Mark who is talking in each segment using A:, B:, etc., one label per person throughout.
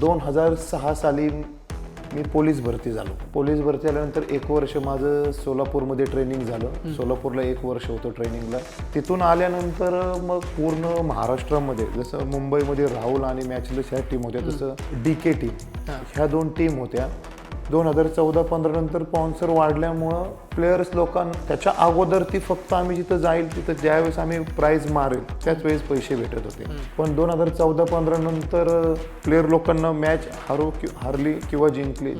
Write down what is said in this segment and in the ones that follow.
A: दोन हजार सहा साली मी पोलीस भरती झालो. पोलीस भरती झाल्यानंतर एक वर्ष माझं सोलापूरमध्ये ट्रेनिंग झालं. सोलापूरला एक वर्ष होतं ट्रेनिंगला तिथून आल्यानंतर मग पूर्ण महाराष्ट्रामध्ये जसं मुंबईमध्ये राहुल आणि मॅचलेस ह्या टीम होत्या तसं डी के टीम ह्या दोन टीम होत्या. दोन हजार चौदा पंधरा नंतर स्पॉन्सर वाढल्यामुळं प्लेयर्स लोकांना त्याच्या अगोदर ती फक्त आम्ही जिथं जाईल तिथं ज्यावेळेस आम्ही प्राईज मारेल त्याच वेळेस पैसे भेटत होते. पण दोन हजार चौदा पंधरा नंतर प्लेयर लोकांना मॅच हारो कि हारली किंवा जिंकली.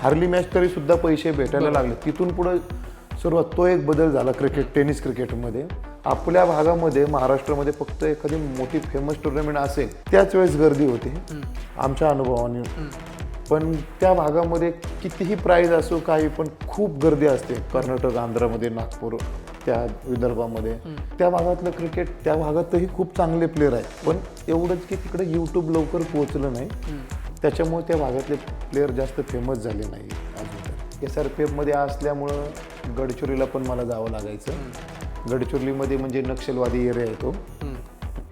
A: हारली मॅच तरी सुद्धा पैसे भेटायला लागले. तिथून पुढं सुरुवात तो एक बदल झाला क्रिकेट टेनिस क्रिकेटमध्ये आपल्या भागामध्ये महाराष्ट्रामध्ये फक्त एखादी मोठी फेमस टुर्नामेंट असेल त्याच वेळेस गर्दी होते. आमच्या अनुभवाने. पण त्या भागामध्ये कितीही प्राईज असो काही पण खूप गर्दी असते. कर्नाटक आंध्रामध्ये नागपूर त्या विदर्भामध्ये. त्या भागातलं क्रिकेट त्या भागातही खूप चांगले प्लेअर आहेत. पण एवढंच की तिकडे यूट्यूब लवकर पोहोचलं नाही. त्याच्यामुळे त्या भागातले प्लेअर जास्त फेमस झाले नाही अजून एस आर पी एफमध्ये असल्यामुळं गडचिरोलीला पण मला जावं लागायचं. गडचिरोलीमध्ये म्हणजे नक्षलवादी एरिया आहे तो.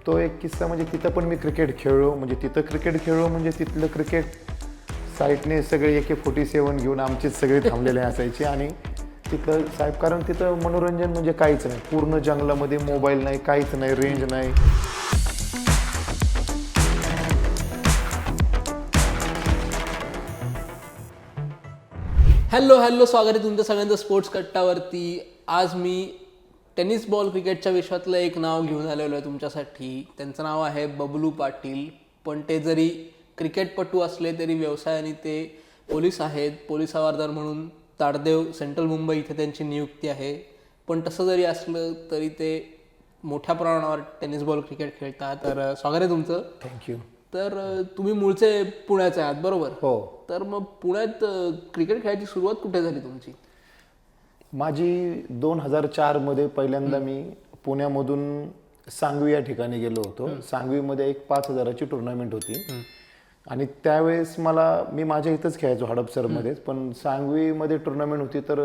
A: तो एक किस्सा म्हणजे तिथं पण मी क्रिकेट खेळलो. म्हणजे तिथं क्रिकेट खेळलो म्हणजे तिथलं क्रिकेट साईटने सगळे एके फोर्टी सेवन घेऊन आमचेच सगळे थांबलेले असायचे. आणि तिथलं साहेब कारण तिथं मनोरंजन म्हणजे काहीच नाही. पूर्ण जंगलामध्ये मोबाईल नाही काहीच नाही रेंज नाही.
B: हॅलो हॅलो स्वागत आहे तुमच्या सगळ्यांचं स्पोर्ट्स कट्टावरती. आज मी टेनिस बॉल क्रिकेटच्या विश्वातलं एक नाव घेऊन आलेलो आहे तुमच्यासाठी. त्यांचं नाव आहे बबलू पाटील. पण ते जरी क्रिकेटपटू असले तरी व्यवसायाने ते पोलीस आहेत पोलीस हवालदार म्हणून ताडदेव सेंट्रल मुंबई इथे त्यांची नियुक्ती आहे. पण तसं जरी असलं तरी ते मोठ्या प्रमाणावर टेनिस बॉल क्रिकेट खेळतात. तर स्वागत आहे तुमचं.
A: थँक्यू
B: तर तुम्ही मूळचे पुण्याचे आहात बरोबर?
A: हो.
B: तर मग पुण्यात क्रिकेट खेळायची सुरुवात कुठे झाली तुमची?
A: माझी दोन हजार चारमध्ये पहिल्यांदा मी पुण्यामधून सांगवी या ठिकाणी गेलो होतो. सांगवीमध्ये एक पाच हजाराची टुर्नामेंट होती. आणि त्यावेळेस मला मी माझ्या इथंच खेळायचो हडपसरमध्येच पण सांगवीमध्ये टुर्नामेंट होती तर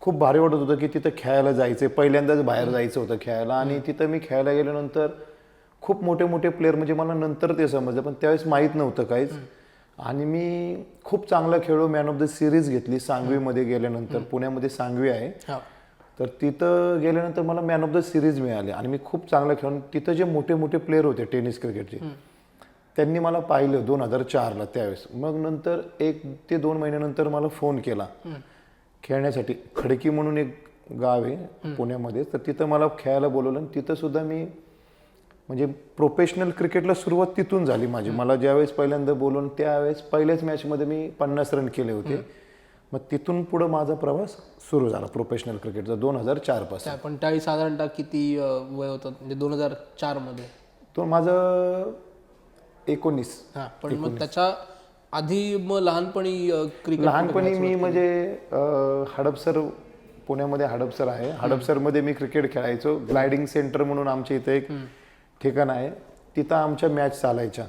A: खूप भारी वाटत होतं की तिथं खेळायला जायचं पहिल्यांदाच बाहेर जायचं होतं खेळायला आणि तिथं मी खेळायला गेल्यानंतर खूप मोठे मोठे प्लेअर म्हणजे मला नंतर ते समजलं पण त्यावेळेस माहीत नव्हतं काहीच. आणि मी खूप चांगला खेळलो मॅन ऑफ द सिरीज घेतली सांगवीमध्ये गेल्यानंतर. पुण्यामध्ये सांगवी आहे. तर तिथं गेल्यानंतर मला मॅन ऑफ द सिरीज मिळाले आणि मी खूप चांगलं खेळून तिथं जे मोठे मोठे प्लेअर होते टेनिस क्रिकेटचे त्यांनी मला पाहिलं दोन हजार चारला त्यावेळेस. मग नंतर एक ते दोन महिन्यानंतर मला फोन केला. खेळण्यासाठी. खडकी म्हणून एक गाव आहे पुण्यामध्ये. तर तिथं मला खेळायला बोलवलं आणि तिथं सुद्धा मी म्हणजे प्रोफेशनल क्रिकेटला सुरुवात तिथून झाली माझी. मला ज्यावेळेस पहिल्यांदा बोलवून त्यावेळेस पहिल्याच मॅचमध्ये मी पन्नास रन केले होते. मग तिथून पुढं माझा प्रवास सुरू झाला प्रोफेशनल क्रिकेटचा दोन हजार चारपासून
B: पण त्यावेळी साधारणतः किती वय होतं? म्हणजे दोन हजार चारमध्ये.
A: तो माझं एकोणीस.
B: हा पण मग त्याच्या आधी मग लहानपणी क्रिकेट
A: लहानपणी मी म्हणजे हडपसर पुण्यामध्ये हडपसर आहे. हडपसरमध्ये मी क्रिकेट खेळायचो. ग्लायडिंग सेंटर म्हणून आमच्या इथे एक ठिकाण आहे. तिथं आमच्या मॅच चालायच्या.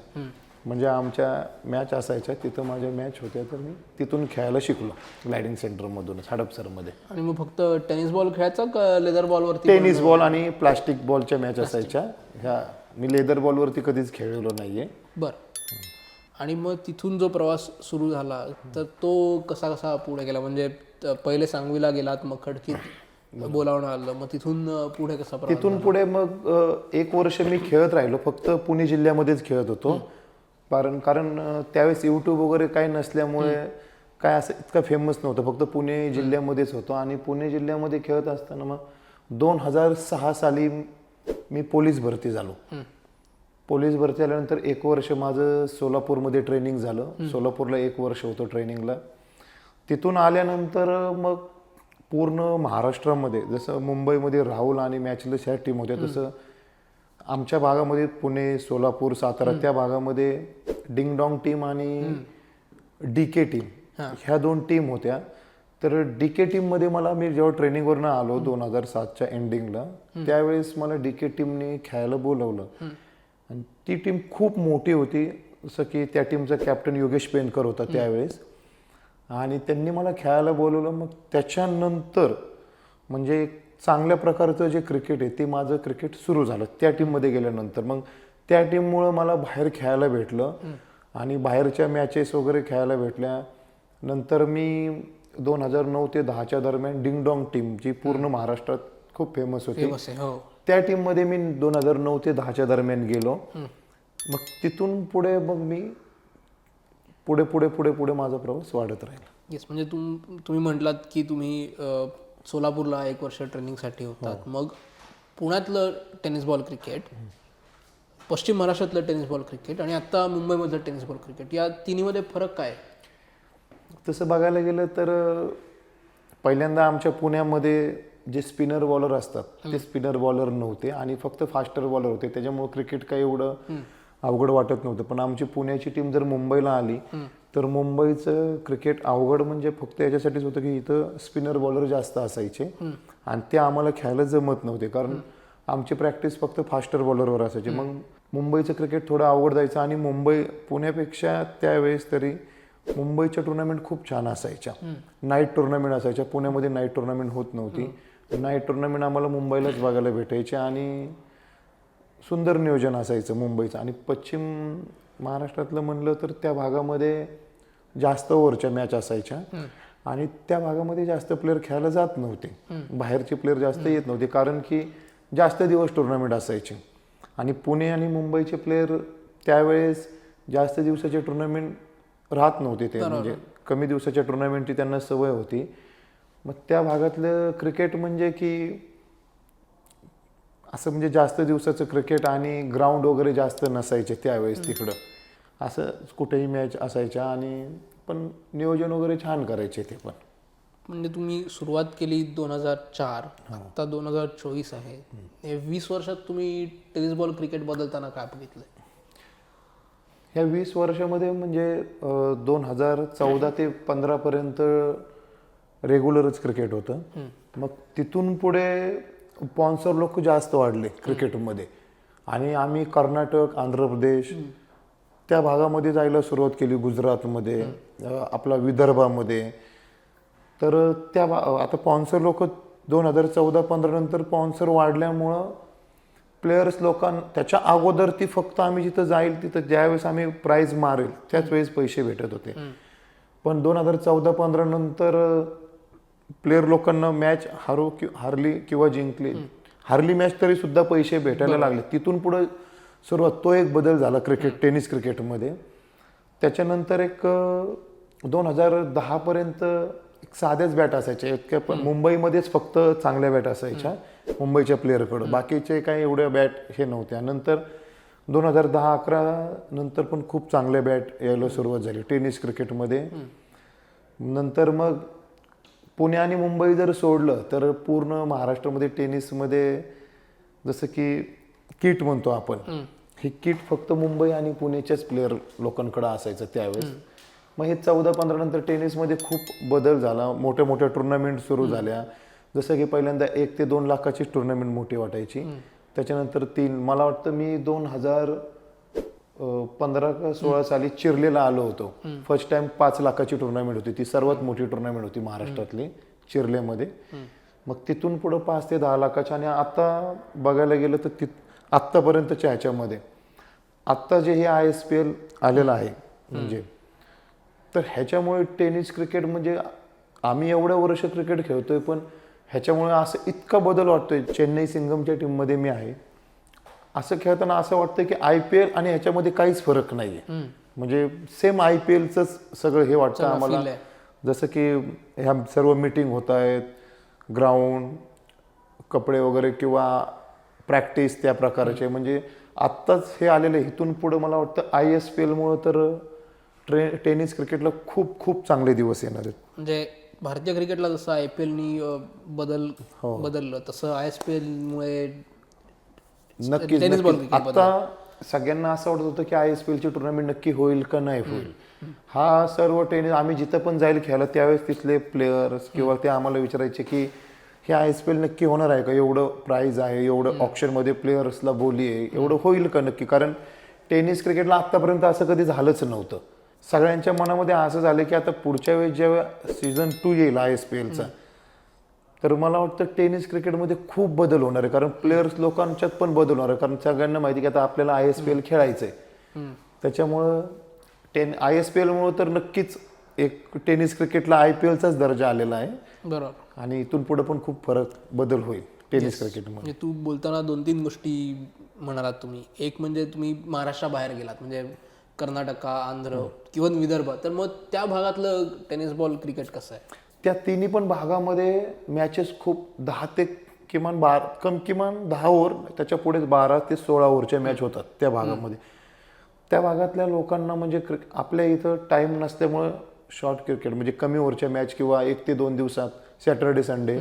A: म्हणजे आमच्या मॅच असायच्या. तिथं माझ्या मॅच होत्या. तर मी तिथून खेळायला शिकलो ग्लायडिंग सेंटरमधूनच हडपसरमध्ये.
B: आणि मग फक्त टेनिस बॉल खेळायचा का लेदर बॉलवरती
A: टेनिस बॉल आणि प्लास्टिक बॉलच्या मॅच असायच्या. ह्या मी लेदर बॉलवरती कधीच खेळलेलो नाहीये.
B: बर. आणि मग तिथून जो प्रवास सुरू झाला तर तो कसा कसा पुढे गेला? म्हणजे त- पहिले सांगवीला गेलात मग खडकीत बोलावणं आलं मग तिथून अ, पुढे कसा प्रवास
A: तिथून पुढे मग अ, एक वर्ष मी खेळत राहिलो. फक्त पुणे जिल्ह्यामध्येच खेळत होतो. कारण कारण अ, त्यावेळेस यूट्यूब वगैरे काही नसल्यामुळे काय असं इतकं फेमस नव्हतं. फक्त पुणे जिल्ह्यामध्येच होतो. आणि पुणे जिल्ह्यामध्ये खेळत असताना मग दोन हजार सहा साली मी पोलीस भरती झालो. पोलीस भरती झाल्यानंतर एक वर्ष माझं सोलापूरमध्ये ट्रेनिंग झालं. सोलापूरला एक वर्ष होतं ट्रेनिंगला तिथून आल्यानंतर मग पूर्ण महाराष्ट्रामध्ये जसं मुंबईमध्ये राहुल आणि मॅचलेस ह्या टीम होत्या तसं आमच्या भागामध्ये पुणे सोलापूर सातारा त्या भागामध्ये डिंगडॉंग टीम आणि डी के टीम ह्या दोन टीम होत्या. तर डी के टीममध्ये मला मी जेव्हा ट्रेनिंगवरनं आलो दोन हजार सातच्या एंडिंगला त्यावेळेस मला डी के टीमने खेळायला बोलवलं. आणि ती टीम खूप मोठी होती जसं की त्या टीमचा कॅप्टन योगेश पेनकर होता त्यावेळेस. आणि त्यांनी मला खेळायला बोलवलं. मग त्याच्यानंतर म्हणजे चांगल्या प्रकारचं जे क्रिकेट आहे ते माझं क्रिकेट सुरू झालं त्या टीममध्ये गेल्यानंतर. मग त्या टीममुळं मला बाहेर खेळायला भेटलं. आणि बाहेरच्या मॅचेस वगैरे खेळायला भेटल्या. नंतर मी दोन हजार नऊ ते दहाच्या दरम्यान डिंगडॉंग टीम जी पूर्ण महाराष्ट्रात खूप फेमस होती.
B: फेमस आहे हो.
A: त्या टीममध्ये मी दोन हजार नऊ ते दहाच्या दरम्यान गेलो. मग तिथून पुढे मग मी पुढे पुढे पुढे पुढे माझा प्रवास वाढत राहिला.
B: येस म्हणजे तुम तुम्ही म्हटलात की तुम्ही अ, सोलापूरला एक वर्ष ट्रेनिंगसाठी होतात. मग पुण्यातलं टेनिस बॉल क्रिकेट पश्चिम महाराष्ट्रातलं टेनिस बॉल क्रिकेट आणि आता मुंबईमधलं टेनिस बॉल क्रिकेट या तिन्हीमध्ये फरक काय? आहे?
A: तसं बघायला गेलं तर पहिल्यांदा आमच्या पुण्यामध्ये जे स्पिनर बॉलर असतात ते स्पिनर बॉलर नव्हते आणि फक्त फास्टर बॉलर होते. त्याच्यामुळे क्रिकेट काही एवढं अवघड वाटत नव्हतं. पण आमची पुण्याची टीम जर मुंबईला आली तर मुंबईचं क्रिकेट अवघड म्हणजे फक्त याच्यासाठीच होतं की इथं स्पिनर बॉलर जास्त असायचे आणि ते आम्हाला खेळायला जमत नव्हते. कारण आमची प्रॅक्टिस फक्त फास्टर बॉलरवर असायची. मग मुंबईचं क्रिकेट थोडं अवघड जायचं आणि मुंबई पुण्यापेक्षा त्यावेळेस तरी मुंबईच्या टुर्नामेंट खूप छान असायच्या. नाईट टुर्नामेंट असायच्या. पुण्यामध्ये नाईट टुर्नामेंट होत नव्हती. नाईट टुर्नामेंट आम्हाला मुंबईलाच बघायला भेटायचे आणि सुंदर नियोजन असायचं मुंबईचं. आणि पश्चिम महाराष्ट्रातलं म्हणलं तर त्या भागामध्ये जास्त ओव्हरच्या मॅच असायच्या. आणि त्या भागामध्ये जास्त प्लेअर खेळायला जात नव्हते. बाहेरचे प्लेअर जास्त येत नव्हते. कारण की जास्त दिवस टुर्नामेंट असायचे. आणि पुणे आणि मुंबईचे प्लेअर त्यावेळेस जास्त दिवसाचे टुर्नामेंट राहत नव्हते ते. म्हणजे कमी दिवसाच्या टुर्नामेंटची त्यांना सवय होती. मग त्या भागातलं क्रिकेट म्हणजे की असं म्हणजे जास्त दिवसाचं क्रिकेट आणि ग्राउंड वगैरे जास्त नसायचे त्यावेळेस तिकडं. असं कुठेही मॅच असायच्या आणि पण नियोजन वगैरे छान करायचे ते पण.
B: म्हणजे तुम्ही सुरुवात केली दोन हजार चार आता दोन हजार चोवीस आहे. हे वीस वर्षात तुम्ही टेनिस बॉल क्रिकेट बदलताना काय बघितलंय?
A: ह्या वीस वर्षामध्ये म्हणजे दोन हजार चौदा ते पंधरापर्यंत रेग्युलरच क्रिकेट होतं. मग तिथून पुढे स्पॉन्सर लोक जास्त वाढले क्रिकेटमध्ये. आणि आम्ही कर्नाटक आंध्र प्रदेश त्या भागामध्ये जायला सुरुवात केली गुजरातमध्ये आपला विदर्भामध्ये. तर त्या आता स्पॉन्सर लोक दोन हजार चौदा पंधरा नंतर स्पॉन्सर वाढल्यामुळं प्लेयर्स लोकां त्याच्या अगोदर ती फक्त आम्ही जिथं जाईल तिथं ज्यावेळेस आम्ही प्राईज मारेल त्याच वेळेस पैसे भेटत होते. पण दोन हजार चौदा पंधरा नंतर प्लेयर लोकांना मॅच हारू कि हारली किंवा जिंकली. हारली मॅच तरी सुद्धा पैसे भेटायला लागले. तिथून पुढे सुरुवात तो एक बदल झाला क्रिकेट टेनिस क्रिकेटमध्ये त्याच्यानंतर एक दोन हजार दहापर्यंत एक साध्याच बॅट असायच्या. इतक्या पण मुंबईमध्येच फक्त चांगल्या बॅट असायच्या. मुंबईच्या प्लेअरकडं बाकीचे काही एवढ्या बॅट हे नव्हत्या. नंतर दोन हजार दहा अकरा नंतर पण खूप चांगल्या बॅट यायला सुरुवात झाली टेनिस क्रिकेटमध्ये नंतर मग पुणे आणि मुंबई जर सोडलं तर पूर्ण महाराष्ट्रामध्ये टेनिसमध्ये जसं की किट म्हणतो आपण हे किट फक्त मुंबई आणि पुणेच्याच प्लेअर लोकांकडे असायचं त्यावेळेस. मग हे चौदा पंधरा नंतर टेनिसमध्ये खूप बदल झाला. मोठ्या मोठ्या टुर्नामेंट सुरू झाल्या. जसं की पहिल्यांदा एक ते दोन लाखाची टुर्नामेंट मोठी वाटायची. त्याच्यानंतर तीन मला वाटतं मी दोन हजार पंधरा का सोळा साली चिरलेला आलो होतो. फर्स्ट टाइम पाच लाखाची टुर्नामेंट होती. ती सर्वात मोठी टुर्नामेंट होती महाराष्ट्रातली चिरलेमध्ये. मग तिथून पुढं पाच ते दहा लाखाच्या आणि आता बघायला गेलं तर ति आत्तापर्यंतच्या ह्याच्यामध्ये. आत्ता जे हे आय एस पी एल आलेलं आहे म्हणजे. तर ह्याच्यामुळे टेनिस क्रिकेट म्हणजे आम्ही एवढ्या वर्ष क्रिकेट खेळतोय पण ह्याच्यामुळे असं इतका बदल वाटतोय. चेन्नई सिंगमच्या टीममध्ये मी आहे. असं खेळताना असं वाटतं की आय पी एल आणि ह्याच्यामध्ये काहीच फरक नाहीये. म्हणजे सेम आय पी एलचंच सगळं हे वाटतं आम्हाला.
B: आहे.
A: जसं की ह्या सर्व मीटिंग होत आहेत. ग्राउंड कपडे वगैरे किंवा प्रॅक्टिस त्या प्रकारचे. म्हणजे आत्ताच हे आलेलं आहे. इथून पुढं मला वाटतं आय एस पी एलमुळं तर ट्रे टेनिस क्रिकेटला खूप खूप चांगले दिवस येणार आहेत.
B: म्हणजे भारतीय क्रिकेटला जसं आय पी एलनी बदल
A: हो.
B: बदललं तसं आय एस पी एलमुळे
A: नक्कीच
B: टेनिस बॉल
A: नक्कीच.
B: क्रिकेट
A: आता सगळ्यांना असं वाटत होतं की आय एस पी एलची टुर्नामेंट नक्की होईल का नाही होईल? हा सर्व टेनिस आम्ही जिथं पण जाईल खेळायला त्यावेळेस तिथले प्लेयर्स किंवा ते आम्हाला विचारायचे की हे आय एस पी एल नक्की होणार आहे का? एवढं प्राईज आहे एवढं ऑप्शनमध्ये प्लेयर्सला बोली आहे एवढं होईल का नक्की? कारण टेनिस क्रिकेटला आतापर्यंत असं कधी झालंच नव्हतं. सगळ्यांच्या मनामध्ये असं झालं की आता पुढच्या वेळेस जेव्हा सीझन टू येईल आय एस पी एलचा तर मला वाटतं टेनिस क्रिकेटमध्ये खूप बदल होणार आहे. कारण प्लेयर्स लोकांच्यात पण बदल होणार आहे. कारण सगळ्यांना माहिती की आता आपल्याला आय एस पी एल खेळायचंय. त्याच्यामुळं टेन आय एस पी एलमुळं तर नक्कीच एक टेनिस क्रिकेटला आय पी एलचाच दर्जा आलेला आहे.
B: बरोबर.
A: आणि इथून पुढे पण खूप फरक बदल होईल टेनिस क्रिकेटमध्ये
B: म्हणजे तू बोलताना दोन तीन गोष्टी म्हणालात तुम्ही. एक म्हणजे तुम्ही महाराष्ट्राबाहेर गेलात. म्हणजे कर्नाटका आंध्र किंवा विदर्भ तर मग त्या भागातलं टेनिस बॉल क्रिकेट कसं आहे?
A: त्या तिन्ही पण भागामध्ये मॅचेस खूप दहा ते किमान बारा कम किमान दहा ओव्हर त्याच्या पुढे बारा ते सोळा ओव्हरच्या मॅच होतात त्या भागामध्ये. त्या भागातल्या लोकांना म्हणजे क्रिक आपल्या इथं टाईम नसल्यामुळं शॉर्ट क्रिकेट म्हणजे कमी ओव्हरच्या मॅच किंवा एक ते दोन दिवसात सॅटर्डे संडे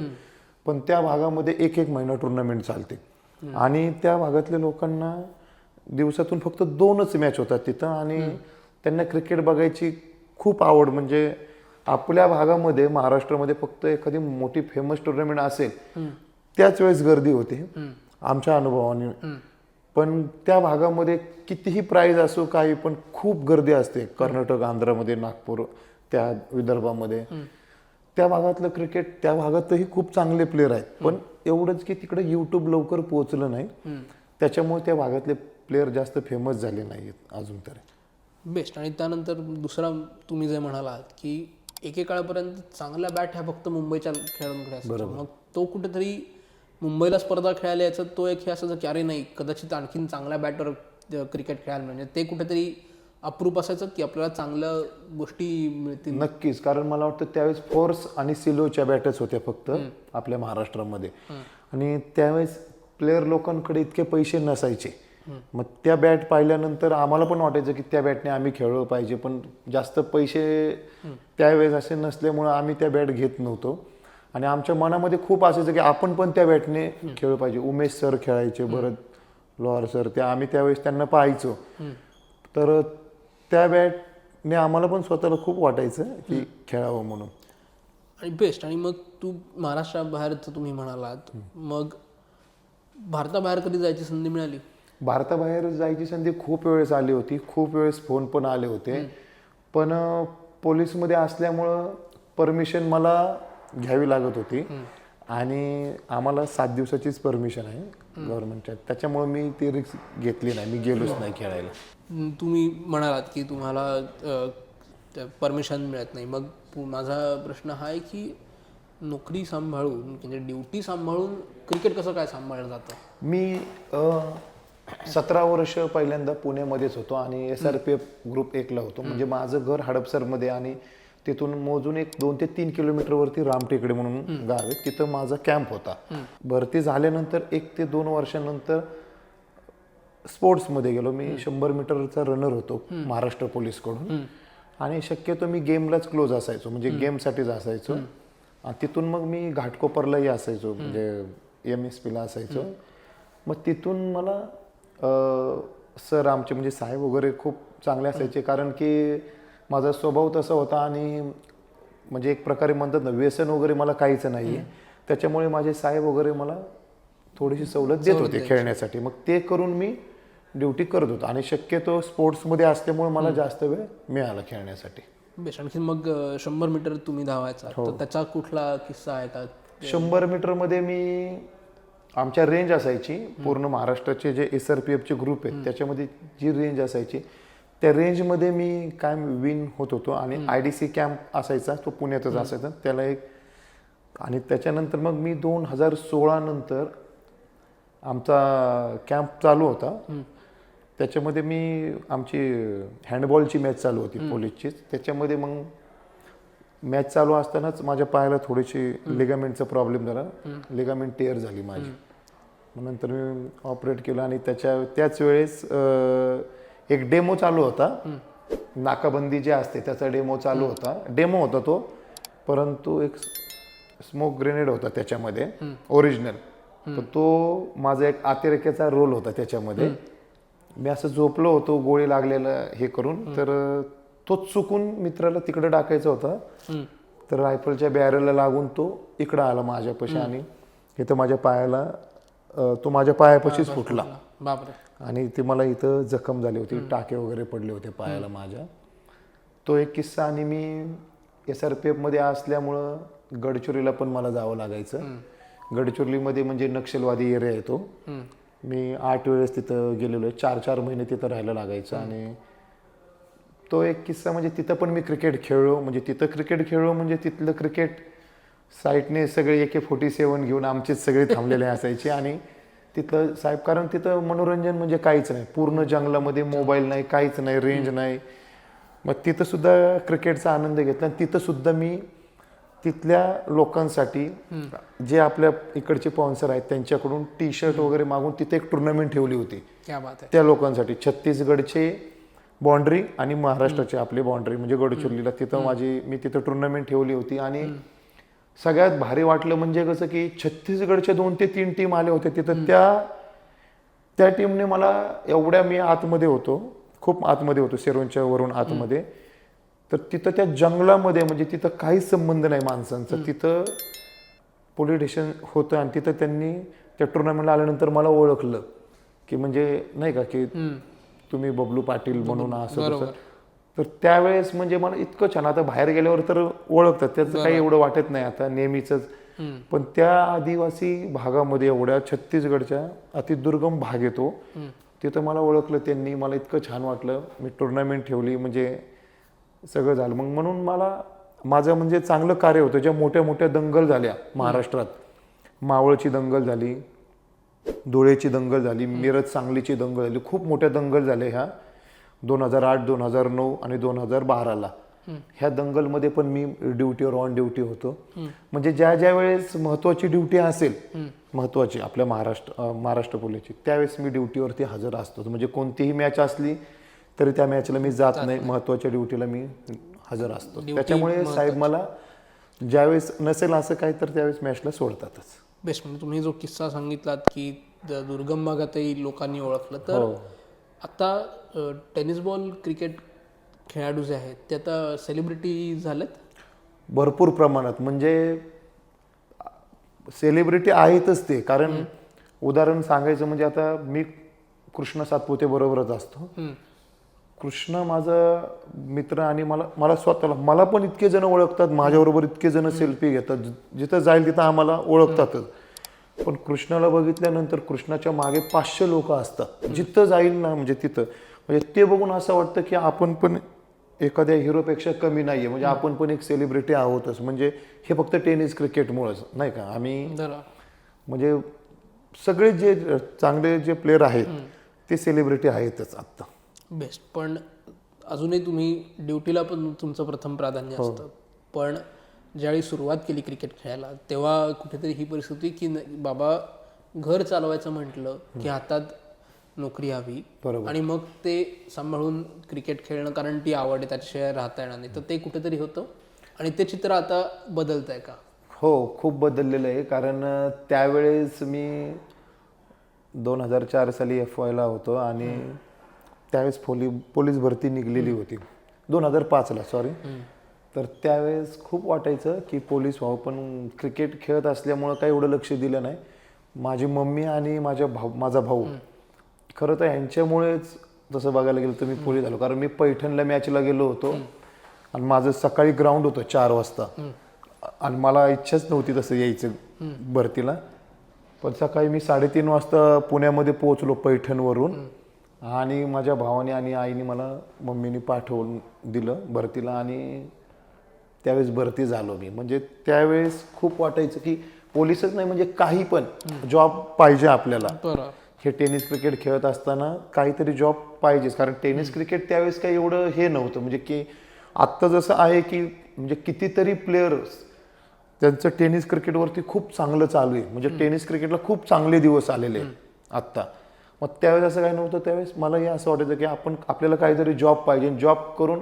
A: पण त्या भागामध्ये एक एक महिना टुर्नामेंट चालते. आणि त्या भागातल्या लोकांना दिवसातून फक्त दोनच मॅच होतात तिथं आणि त्यांना क्रिकेट बघायची खूप आवड. म्हणजे आपल्या भागामध्ये महाराष्ट्रामध्ये फक्त एखादी मोठी फेमस टुर्नामेंट असेल त्याच वेळेस गर्दी होते. आमच्या अनुभवाने. पण त्या भागामध्ये कितीही प्राईज असो काही पण खूप गर्दी असते. कर्नाटक आंध्रामध्ये नागपूर त्या विदर्भामध्ये. त्या भागातलं क्रिकेट त्या भागातही खूप चांगले प्लेअर आहेत. पण एवढंच की तिकडे युट्यूब लवकर पोहोचलं नाही. त्याच्यामुळे त्या भागातले प्लेअर जास्त फेमस झाले नाहीत अजून तरी.
B: बेस्ट आणि त्यानंतर दुसरा तुम्ही जे म्हणालात की एकेकाळपर्यंत चांगला बॅट ह्या फक्त मुंबईच्या खेळाडूंकडे असायचा. मग तो कुठेतरी मुंबईला स्पर्धा खेळायला यायचा तो एक हे असायचं की अरे नाही कदाचित आणखीन चांगल्या बॅटवर क्रिकेट खेळायला म्हणजे ते कुठेतरी अप्रूप असायचं की आपल्याला चांगल्या गोष्टी मिळतील.
A: नक्कीच. कारण मला वाटतं त्यावेळेस फोर्स आणि सिलोच्या बॅटच होत्या फक्त आपल्या महाराष्ट्रामध्ये. आणि त्यावेळेस प्लेअर लोकांकडे इतके पैसे नसायचे. मग त्या बॅट पाहिल्यानंतर आम्हाला पण वाटायचं की त्या बॅटने आम्ही खेळलो पाहिजे पण जास्त पैसे त्यावेळेस असे नसल्यामुळे आम्ही त्या बॅट घेत नव्हतो. आणि आमच्या मनामध्ये खूप असायचं की आपण पण त्या बॅटने खेळलो पाहिजे. उमेश सर खेळायचे भरत लोहार सर त्या आम्ही त्यावेळेस त्यांना पाहायचो. तर त्या बॅटने आम्हाला पण स्वतःला खूप वाटायचं की खेळावं म्हणून.
B: आणि बेस्ट. आणि मग तू महाराष्ट्राबाहेरचं तुम्ही म्हणालात मग भारताबाहेर कधी जायची संधी मिळाली?
A: भारताबाहेर जायची संधी खूप वेळेस आली होती खूप वेळेस फोन पण आले होते. पण पोलीसमध्ये असल्यामुळं परमिशन मला घ्यावी लागत होती. आणि आम्हाला सात दिवसाचीच परमिशन आहे गव्हर्नमेंटच्या. त्याच्यामुळे मी ती रिक्स घेतली नाही. मी गेलोच नाही खेळायला.
B: तुम्ही म्हणालात की तुम्हाला परमिशन मिळत नाही. मग माझा प्रश्न हा आहे की नोकरी सांभाळून म्हणजे ड्युटी सांभाळून क्रिकेट कसं काय सांभाळलं जातं?
A: मी सतरा वर्ष पहिल्यांदा पुण्यामध्येच होतो आणि S R P F group एकला होतो. म्हणजे माझं घर हडपसरमध्ये आणि तिथून मोजून एक दोन ते तीन किलोमीटरवरती रामटेकडे म्हणून गाव आहे. तिथं माझा कॅम्प होता. भरती झाल्यानंतर एक ते दोन वर्षानंतर स्पोर्ट्समध्ये गेलो. मी शंभर मीटरचा रनर होतो महाराष्ट्र पोलीसकडून. आणि शक्यतो मी गेमलाच क्लोज असायचो. म्हणजे गेमसाठीच असायचो आणि तिथून मग मी घाटकोपरलाही असायचो. म्हणजे एम एस पीला असायचो. मग तिथून मला सर आमचे म्हणजे साहेब वगैरे खूप चांगले असायचे. कारण की माझा स्वभाव तसा होता आणि म्हणजे एक प्रकारे म्हणतात ना व्यसन वगैरे मला काहीच नाही आहे त्याच्यामुळे माझे साहेब वगैरे मला थोडीशी सवलत देत होते खेळण्यासाठी. मग ते करून मी ड्युटी करत होतो. आणि शक्यतो स्पोर्ट्समध्ये असल्यामुळे मला जास्त वेळ मिळाला खेळण्यासाठी.
B: बेस्ट आणखी मग शंभर मीटर तुम्ही धावायचा. तर त्याचा कुठला किस्सा आहे का?
A: शंभर मीटरमध्ये मी आमच्या रेंज असायची. पूर्ण महाराष्ट्राचे जे एस आर पी एफचे ग्रुप आहेत त्याच्यामध्ये जी रेंज असायची त्या रेंजमध्ये मी काय विन होत होतो आणि आय डी सी कॅम्प असायचा तो पुण्यातच असायचा. त्याला एक आणि त्याच्यानंतर मग मी दोन हजार सोळा नंतर आमचा कॅम्प चालू होता. त्याच्यामध्ये मी आमची हँडबॉलची मॅच चालू होती पोलीसचीच त्याच्यामध्ये मग मॅच चालू असतानाच माझ्या पायाला थोडीशी लिगामेंटचा प्रॉब्लेम झाला. लिगामेंट टेअर झाली माझी. मग नंतर मी ऑपरेट केलं आणि त्याच्या त्याच वेळेस एक डेमो चालू होता. नाकाबंदी जे असते त्याचा डेमो चालू होता. डेमो होता तो परंतु एक स्मोक ग्रेनेड होता त्याच्यामध्ये ओरिजिनल. तर तो माझा एक अतिरेक्याचा रोल होता त्याच्यामध्ये. मी असं झोपलो होतो गोळी लागलेला हे करून. तर तोच चुकून मित्राला तिकडे टाकायचा होता. तर रायफलच्या बॅरलला लागून तो इकडं आला माझ्यापाशी आणि इथं माझ्या पायाला तो माझ्या पायापाशीच फुटला.
B: बापरे.
A: आणि ती मला इथं जखम झाली होती टाके वगैरे पडले होते पायाला माझ्या. तो एक किस्सा आणि मी एस आर पी एफमध्ये असल्यामुळं गडचिरोलीला पण मला जावं लागायचं. गडचिरोलीमध्ये म्हणजे नक्षलवादी एरिया आहे तो. मी आठ वेळेस तिथं गेलेलो आहे चार चार महिने तिथं राहायला लागायचं आणि तो एक किस्सा म्हणजे तिथं पण मी क्रिकेट खेळलो म्हणजे तिथं क्रिकेट खेळलो म्हणजे तिथलं क्रिकेट साईटने सगळे ए के फोर्टी सेवन घेऊन आमचेच सगळे थांबलेले असायचे आणि तिथलं साहेब कारण तिथं मनोरंजन म्हणजे काहीच नाही. पूर्ण जंगलामध्ये मोबाईल नाही काहीच नाही रेंज नाही. मग तिथं सुद्धा क्रिकेटचा आनंद घेतला. आणि तिथं सुद्धा मी तिथल्या लोकांसाठी जे आपल्या इकडचे स्पॉन्सर आहेत त्यांच्याकडून टी शर्ट वगैरे मागून तिथे एक टुर्नामेंट ठेवली होती. त्या लोकांसाठी. छत्तीसगडचे बाँड्री आणि महाराष्ट्राची आपली बाँड्री म्हणजे गडचिरोलीला तिथं माझी मी तिथं टुर्नामेंट ठेवली होती आणि सगळ्यात भारी वाटलं म्हणजे कसं की छत्तीसगडच्या दोन ते तीन टीम आले होते तिथं त्या त्या टीमने मला एवढ्या मी आतमध्ये होतो. खूप आतमध्ये होतो सेरोनच्या वरून आतमध्ये. तर तिथं त्या जंगलामध्ये म्हणजे तिथं काहीच संबंध नाही माणसांचा. तिथं पोलीस स्टेशन होतं आणि तिथं त्यांनी त्या टुर्नामेंटला आल्यानंतर मला ओळखलं. की म्हणजे नाही का की तुम्ही बबलू पाटील म्हणून असं तर त्यावेळेस म्हणजे मला इतकं छान. आता बाहेर गेल्यावर तर ओळखतात. त्याचं काही एवढं वाटत नाही आता नेहमीच पण त्या आदिवासी भागामध्ये एवढ्या छत्तीसगडच्या अतिदुर्गम भाग येतो तिथं मला ओळखलं त्यांनी. मला इतकं छान वाटलं. मी टुर्नामेंट ठेवली. म्हणजे सगळं झालं. मग म्हणून मला माझं म्हणजे चांगलं कार्य होतं. ज्या मोठ्या मोठ्या दंगल झाल्या महाराष्ट्रात. मावळची दंगल झाली. धुळेची दंगल झाली. मिरज सांगलीची दंगल झाली. खूप मोठ्या दंगल झाल्या ह्या. दोन हजार आठ दोन हजार नऊ आणि दोन हजार बाराला. ह्या दंगलमध्ये पण मी ड्युटीवर ऑन ड्युटी होतो. म्हणजे ज्या ज्या वेळेस महत्वाची ड्युटी असेल महत्वाची आपल्या महाराष्ट्र महाराष्ट्र पोलीसची त्यावेळेस मी ड्युटीवरती हजर असतो. म्हणजे कोणतीही मॅच असली तरी त्या मॅचला मी जात नाही. महत्त्वाच्या ड्युटीला मी हजर असतो. त्याच्यामुळे साहेब मला ज्यावेळेस नसेल असं काय तर त्यावेळेस मॅचला सोडतातच.
B: बेस्ट म्हणजे तुम्ही जो किस्सा सांगितलात की दुर्गम भागातही लोकांनी ओळखलं तर
A: हो.
B: आता टेनिस बॉल क्रिकेट खेळाडू जे आहेत ते आता सेलिब्रिटी झालेत?
A: भरपूर प्रमाणात. म्हणजे सेलिब्रिटी आहेतच ते. कारण उदाहरण सांगायचं म्हणजे आता मी कृष्ण सातपुते बरोबरच असतो. कृष्ण माझा मित्र आणि मला मला स्वतःला मला पण इतके जण ओळखतात. माझ्याबरोबर इतके जण सेल्फी घेतात. जिथं जाईल तिथं आम्हाला ओळखतातच. पण कृष्णाला बघितल्यानंतर कृष्णाच्या मागे पाचशे लोक असतात. जिथं जाईल ना म्हणजे तिथं. म्हणजे ते बघून असं वाटतं की आपण पण एखाद्या हिरोपेक्षा कमी नाहीये. म्हणजे आपण पण एक सेलिब्रिटी आहोतच. म्हणजे हे फक्त टेनिस क्रिकेटमुळेच नाही का? आम्ही म्हणजे सगळे जे चांगले जे प्लेअर आहेत ते सेलिब्रिटी आहेतच आत्ता.
B: बेस्ट पण अजूनही तुम्ही ड्युटीला पण तुमचं प्रथम प्राधान्य असतं. पण ज्यावेळी सुरुवात केली क्रिकेट खेळायला तेव्हा कुठेतरी ही परिस्थिती की बाबा घर चालवायचं म्हटलं की हातात नोकरी हवी.
A: बरोबर.
B: आणि मग ते सांभाळून क्रिकेट खेळणं कारण ती आवड आहे त्याच्याशिवाय राहता येणार नाही. तर ते कुठेतरी होतं. आणि ते चित्र आता बदलत आहे का?
A: हो खूप बदललेलं आहे. कारण त्यावेळेस मी दोन हजार चार साली एफ वायला होतो आणि त्यावेळेस पोली पोलीस भरती निघलेली होती. दोन हजार पाचला सॉरी तर त्यावेळेस खूप वाटायचं की पोलीस व्हावं पण क्रिकेट खेळत असल्यामुळं काही एवढं लक्ष दिलं नाही. माझी मम्मी आणि माझ्या भाऊ माझा भाऊ खरं तर यांच्यामुळेच तसं बघायला गेलं तर मी पोलीस झालो. कारण मी पैठणला मॅचला गेलो होतो. आणि माझं सकाळी ग्राउंड होतं चार वाजता. आणि मला इच्छाच नव्हती तसं यायचं भरतीला. पण सकाळी मी साडेतीन वाजता पुण्यामध्ये पोहोचलो पैठणवरून. आणि माझ्या भावाने आणि आईने मला मम्मीने पाठवून दिलं भरतीला. आणि त्यावेळेस भरती झालो मी. म्हणजे त्यावेळेस खूप वाटायचं की पोलीसच नाही म्हणजे काही पण जॉब पाहिजे आपल्याला. हे टेनिस क्रिकेट खेळत असताना काहीतरी जॉब पाहिजेच. कारण टेनिस क्रिकेट त्यावेळेस काही एवढं हे नव्हतं. म्हणजे की आत्ता जसं आहे की म्हणजे कितीतरी प्लेयर्स त्यांचं टेनिस क्रिकेटवरती खूप चांगलं चालू आहे. म्हणजे टेनिस क्रिकेटला खूप चांगले दिवस आलेले आहेत आत्ता. मग त्यावेळेस असं काही नव्हतं. त्यावेळेस मला हे असं वाटायचं की आपण आपल्याला काहीतरी जॉब पाहिजे. जॉब करून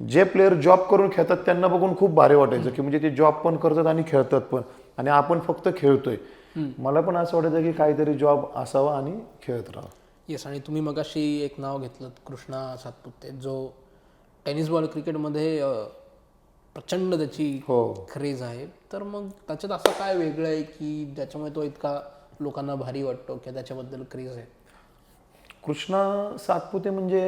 A: जे प्लेयर जॉब करून खेळतात त्यांना बघून खूप भारी वाटायचं की म्हणजे ते जॉब पण करतात आणि खेळतात पण. आणि आपण फक्त खेळतोय. मला पण असं वाटायचं की काहीतरी जॉब असावा आणि खेळत राहावं.
B: येस आणि तुम्ही मगाशी एक नाव घेतलं कृष्णा सातपुते जो टेनिस बॉल क्रिकेटमध्ये प्रचंड त्याची
A: हो.
B: क्रेज आहे. तर मग त्याच्यात असं काय वेगळं आहे की ज्याच्यामुळे तो इतका लोकांना भारी वाटतो किंवा त्याच्याबद्दल क्रेज आहे?
A: कृष्णा सातपुते म्हणजे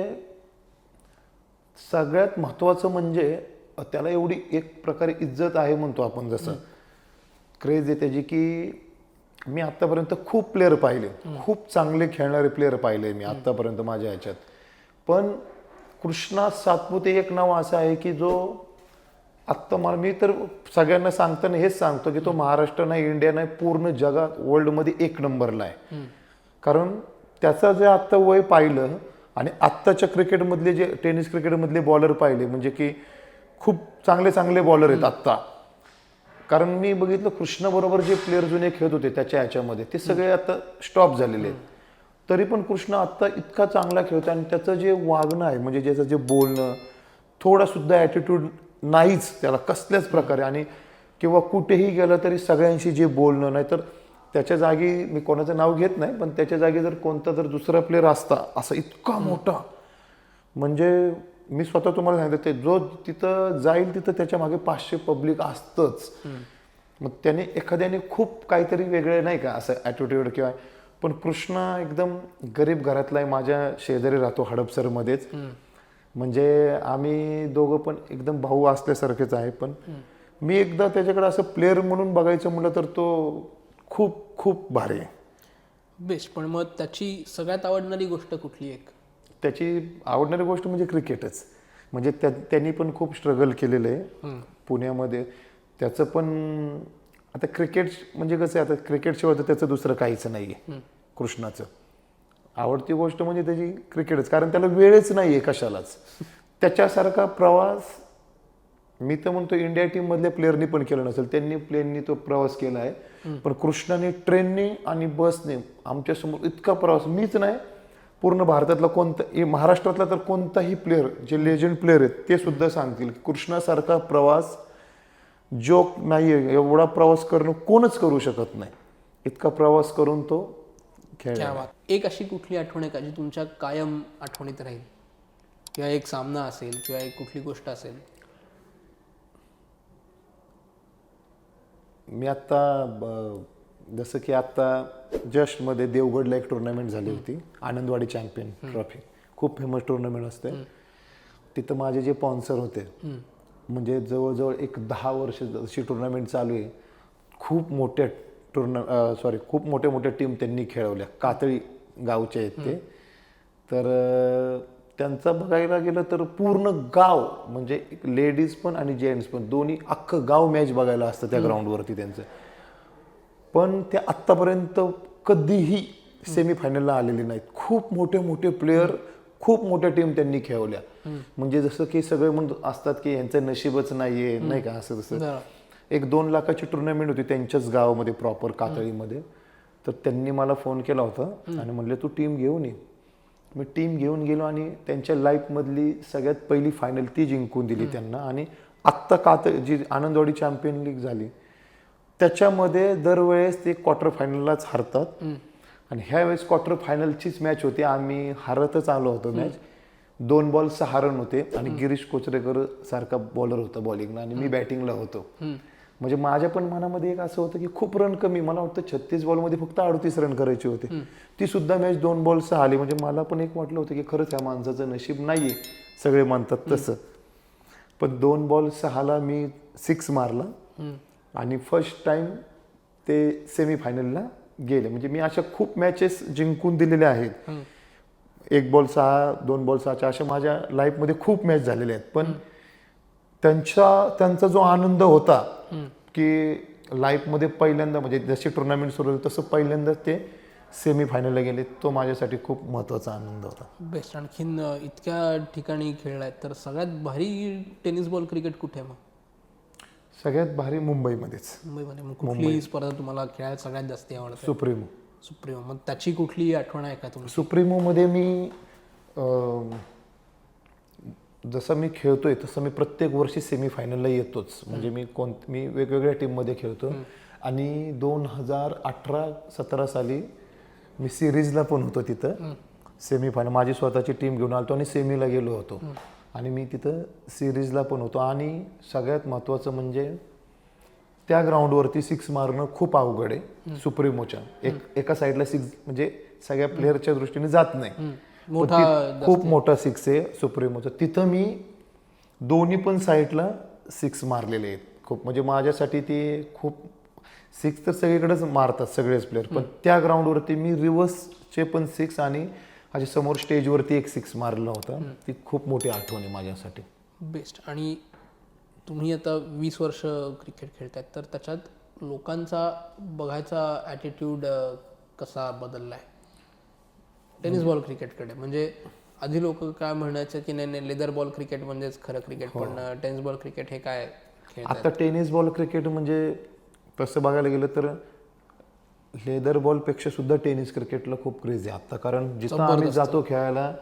A: सगळ्यात महत्वाचं म्हणजे त्याला एवढी एक प्रकारे इज्जत आहे म्हणतो आपण जसं. क्रेज आहे त्याची की मी आत्तापर्यंत खूप प्लेअर पाहिले. खूप चांगले खेळणारे प्लेअर पाहिले मी आत्तापर्यंत माझ्या ह्याच्यात. पण कृष्णा सातपुते एक नाव असं आहे की जो आत्ता मला मी तर सगळ्यांना सांगताना हेच सांगतो की तो महाराष्ट्र नाही इंडिया नाही पूर्ण जगात वर्ल्डमध्ये एक नंबरला आहे. कारण त्याचं जे आत्ता वय पाहिलं आणि आत्ताच्या क्रिकेटमधले जे टेनिस क्रिकेटमधले बॉलर पाहिले म्हणजे की खूप चांगले चांगले बॉलर आहेत आत्ता. कारण मी बघितलं कृष्णाबरोबर जे प्लेयर जुने खेळत होते त्याच्या ह्याच्यामध्ये ते सगळे आता स्टॉप झालेले आहेत. तरी पण कृष्ण आत्ता इतका चांगला खेळतो आणि त्याचं जे वागणं आहे म्हणजे ज्याचं जे बोलणं थोडा सुद्धा ॲटिट्यूड नाहीच त्याला कसल्याच प्रकारे. आणि किंवा कुठेही गेलं तरी सगळ्यांशी जे बोलणं नाही तर त्याच्या जागी मी कोणाचं नाव घेत नाही पण त्याच्या जागी जर कोणता जर दुसरा प्लेअर असता असा इतका मोठा म्हणजे मी स्वतः तुम्हाला सांगितलं ते जो तिथं जाईल तिथं त्याच्यामागे पाचशे पब्लिक असतंच. मग त्याने एखाद्याने खूप काहीतरी वेगळे नाही का असं ॲटिट्यूड किंवा पण कृष्ण एकदम गरीब घरातला आहे माझ्या शेजारी राहतो हडपसरमध्येच. म्हणजे आम्ही दोघं पण एकदम भाऊ असल्यासारखेच आहे पण मी एकदा त्याच्याकडे असं प्लेअर म्हणून बघायचं म्हटलं तर तो खूप खूप भारी आहे.
B: बेस्ट पण मग त्याची सगळ्यात आवडणारी गोष्ट कुठली एक?
A: त्याची आवडणारी गोष्ट म्हणजे क्रिकेटच. म्हणजे त्या त्यांनी पण खूप स्ट्रगल केलेलं आहे पुण्यामध्ये. त्याचं पण आता क्रिकेट म्हणजे कसं आहे आता क्रिकेटशिवाय तर त्याचं दुसरं काहीच नाही आहे कृष्णाचं. आवडती गोष्ट म्हणजे त्याची क्रिकेटच कारण त्याला वेळच नाही आहे कशालाच. त्याच्यासारखा प्रवास मी तर म्हणतो इंडिया टीम मधल्या प्लेअरनी पण केला नसेल त्यांनी प्लेननी तो प्रवास केला आहे. पण कृष्णाने ट्रेनने आणि बसने आमच्यासमोर इतका प्रवास मीच नाही पूर्ण भारतातला कोणता महाराष्ट्रातला तर कोणताही प्लेअर जे लेजंड प्लेअर आहेत ते सुद्धा सांगतील की कृष्णासारखा प्रवास जोक नाहीये एवढा प्रवास करणं कोणच करू शकत नाही. इतका प्रवास करून तो खेळ
B: क्या बात. एक अशी कुठली आठवण आहे का जी तुमच्या कायम आठवणीत राहील? किंवा एक सामना असेल किंवा एक कुठली गोष्ट असेल?
A: मी आत्ता जसं की आत्ता जस्टमध्ये देवगडला एक टुर्नामेंट झाली होती आनंदवाडी चॅम्पियन ट्रॉफी खूप फेमस टुर्नामेंट असते. तिथं माझे जे स्पॉन्सर होते म्हणजे जवळजवळ एक दहा वर्ष जशी टुर्नामेंट चालू आहे खूप मोठ्या टुर्ना सॉरी खूप मोठ्या मोठ्या टीम त्यांनी खेळवल्या. कातळी गावचे आहेत ते. तर त्यांचं बघायला गेलं तर पूर्ण गाव म्हणजे लेडीज पण आणि जेंट्स पण दोन्ही अख्खं गाव मॅच बघायला असतं त्या ग्राउंडवरती त्यांचं. पण ते आत्तापर्यंत कधीही सेमीफायनलला आलेले नाहीत. खूप मोठे मोठे प्लेयर खूप मोठ्या टीम त्यांनी खेळवल्या. म्हणजे जसं की सगळे म्हणत असतात की यांचं नशीबच नाहीये नाही का? असं तसं. एक दोन लाखाची टुर्नामेंट होती त्यांच्याच गावामध्ये प्रॉपर कातळीमध्ये. तर त्यांनी मला फोन केला होता आणि म्हणले तू टीम घेऊन ये. मी टीम घेऊन गेलो आणि त्यांच्या लाईफमधली सगळ्यात पहिली फायनल ती जिंकून दिली त्यांना. आणि आत्ता कात जी आनंदवाडी चॅम्पियन लीग झाली त्याच्यामध्ये दरवेळेस ते क्वार्टर फायनललाच हरतात. आणि ह्या वेळेस क्वार्टर फायनलचीच मॅच होती. आम्ही हरतच आलो होतो मॅच दोन बॉल सहा रन होते आणि गिरीश कोचरेकर सारखा बॉलर होता बॉलिंगला आणि मी बॅटिंगला होतो. म्हणजे माझ्या पण मनामध्ये एक असं होतं की खूप रन कमी. मला वाटतं छत्तीस बॉलमध्ये फक्त अडतीस रन करायचे होते. ती सुद्धा मॅच दोन बॉल सहा आली. म्हणजे मला पण एक वाटलं होतं की खरंच ह्या माणसाचं नशीब नाहीये. सगळे म्हणतात तसं. पण दोन बॉल सहाला मी सिक्स मारला. आणि फर्स्ट टाइम ते सेमीफायनलला गेले. म्हणजे मी अशा खूप मॅचेस जिंकून दिलेल्या आहेत. एक बॉल सहा दोन बॉल सहाच्या अशा माझ्या लाईफमध्ये खूप मॅच झालेल्या आहेत. पण त्यांच्या त्यांचा जो आनंद होता की लाईफमध्ये पहिल्यांदा म्हणजे जशी टुर्नामेंट सुरू झाली तसं पहिल्यांदा ते सेमीफायनलला गेले. तो माझ्यासाठी खूप महत्त्वाचा आनंद होता.
B: बेस्ट. आणखीन इतक्या ठिकाणी खेळलाय तर सगळ्यात भारी टेनिस बॉल क्रिकेट कुठे आहे मग?
A: सगळ्यात भारी मुंबईमध्येच.
B: मुंबईमध्ये मग कुठली स्पर्धा तुम्हाला खेळायला सगळ्यात जास्त आवडते.
A: सुप्रीमो.
B: सुप्रिमो. मग त्याची कुठली आठवण आहे का तुमची?
A: सुप्रीमोमध्ये मी अं, जसं मी खेळतोय तसं मी प्रत्येक वर्षी सेमीफायनलला येतोच. म्हणजे मी कोण मी वेगवेगळ्या टीममध्ये खेळतो. आणि दोन हजार अठरा सतरा साली मी सिरीजला पण होतो तिथं. सेमीफायनल माझी स्वतःची टीम घेऊन आलतो आणि सेमीला गेलो होतो. आणि मी तिथं सिरीजला पण होतो. आणि सगळ्यात महत्त्वाचं म्हणजे त्या ग्राउंडवरती सिक्स मारणं खूप अवघड आहे सुप्रीमोच्या. एक एका साईडला सिक्स म्हणजे सगळ्या प्लेअरच्या दृष्टीने जात नाही. खूप मोठा सिक्स आहे सुप्रीमोचा. तिथं मी दोन्ही पण साईडला सिक्स मारलेले आहेत. खूप म्हणजे माझ्यासाठी ते खूप सिक्स तर सगळीकडेच मारतात सगळेच प्लेअर पण त्या ग्राउंडवरती मी रिव्हर्सचे पण सिक्स आणि माझ्यासमोर स्टेजवरती एक सिक्स मारलं होतं. ती खूप मोठी आठवण आहे माझ्यासाठी.
B: बेस्ट. आणि तुम्ही आता वीस वर्ष क्रिकेट खेळतायत तर त्याच्यात लोकांचा बघायचा ॲटिट्यूड कसा बदलला आहे टेनिस बॉल क्रिकेटकडे म्हणजे आधी लोक काय म्हणायचं की नाही नाही लेदर बॉल क्रिकेट म्हणजेच खरं क्रिकेट पण टेनिस बॉल क्रिकेट हे काय
A: आता टेनिस बॉल क्रिकेट म्हणजे तसं बघायला गेलं तर लेदर बॉलपेक्षा सुद्धा टेनिस क्रिकेटला खूप क्रेज आहे. आता कारण जिथं आम्ही जातो खेळायला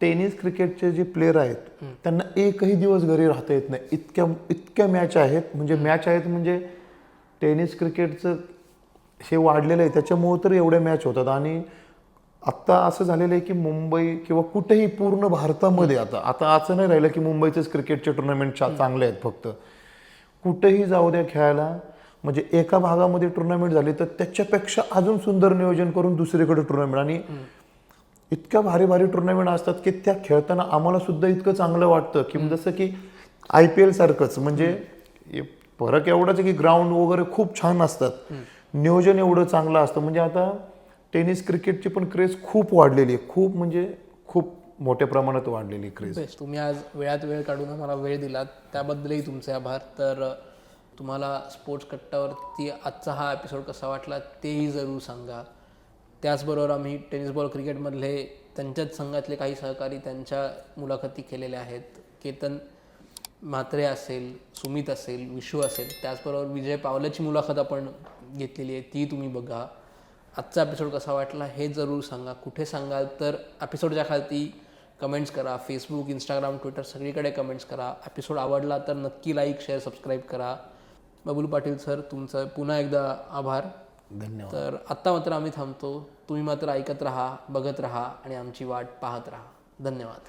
A: टेनिस क्रिकेटचे जे प्लेअर आहेत त्यांना एकही दिवस घरी राहता येत नाही. इतक्या इतक्या मॅच आहेत. म्हणजे मॅच आहेत म्हणजे टेनिस क्रिकेटचं हे वाढलेलं आहे. त्याच्यामुळं तर एवढ्या मॅच होतात. आणि आत्ता असं झालेलं आहे की मुंबई किंवा कुठेही पूर्ण भारतामध्ये आता आता असं नाही राहिलं की मुंबईचेच क्रिकेटचे टुर्नामेंट चांगले आहेत फक्त. कुठेही जाऊ द्या खेळायला म्हणजे एका भागामध्ये टुर्नामेंट झाली तर त्याच्यापेक्षा अजून सुंदर नियोजन करून दुसरीकडे टुर्नामेंट आणि इतक्या भारी भारी टुर्नामेंट असतात की त्या खेळताना आम्हाला सुद्धा इतकं चांगलं वाटतं की जसं की आय पी एल सारखंच. म्हणजे फरक एवढाच आहे की ग्राउंड वगैरे खूप छान असतात. नियोजन एवढं चांगलं असतं. म्हणजे आता टेनिस क्रिकेटची पण क्रेज खूप वाढलेली आहे. खूप म्हणजे खूप मोठ्या प्रमाणात वाढलेली क्रेज
B: तुम्ही आज वेळात वेळ काढून आम्हाला वेळ दिलात. त्याबद्दलही तुमचे आभार. तर तुम्हाला स्पोर्ट्स कट्टावरती आजचा हा एपिसोड कसा वाटला तेही जरूर सांगा. त्याचबरोबर आम्ही टेनिस बॉल क्रिकेटमधले त्यांच्याच संघातले काही सहकारी त्यांच्या मुलाखती केलेल्या आहेत. केतन म्हात्रे असेल सुमित असेल विशू असेल त्याचबरोबर विजय पावलाची मुलाखत आपण घेतलेली आहे ती तुम्ही बघा. आजचा एपिसोड कसा वाटला हे जरूर सांगा. कुठे सांगाल तर एपिसोडच्या खालती कमेंट्स करा. फेसबुक इंस्टाग्राम ट्विटर सगळीकडे कमेंट्स करा. एपिसोड आवडला तर नक्की लाईक शेअर सबस्क्राईब करा. बबुल पाटील सर तुमचं पुन्हा एकदा आभार.
A: धन्यवाद.
B: तर आत्ता मात्र आम्ही थांबतो. तुम्ही मात्र ऐकत राहा बघत राहा आणि आमची वाट पाहत राहा. धन्यवाद.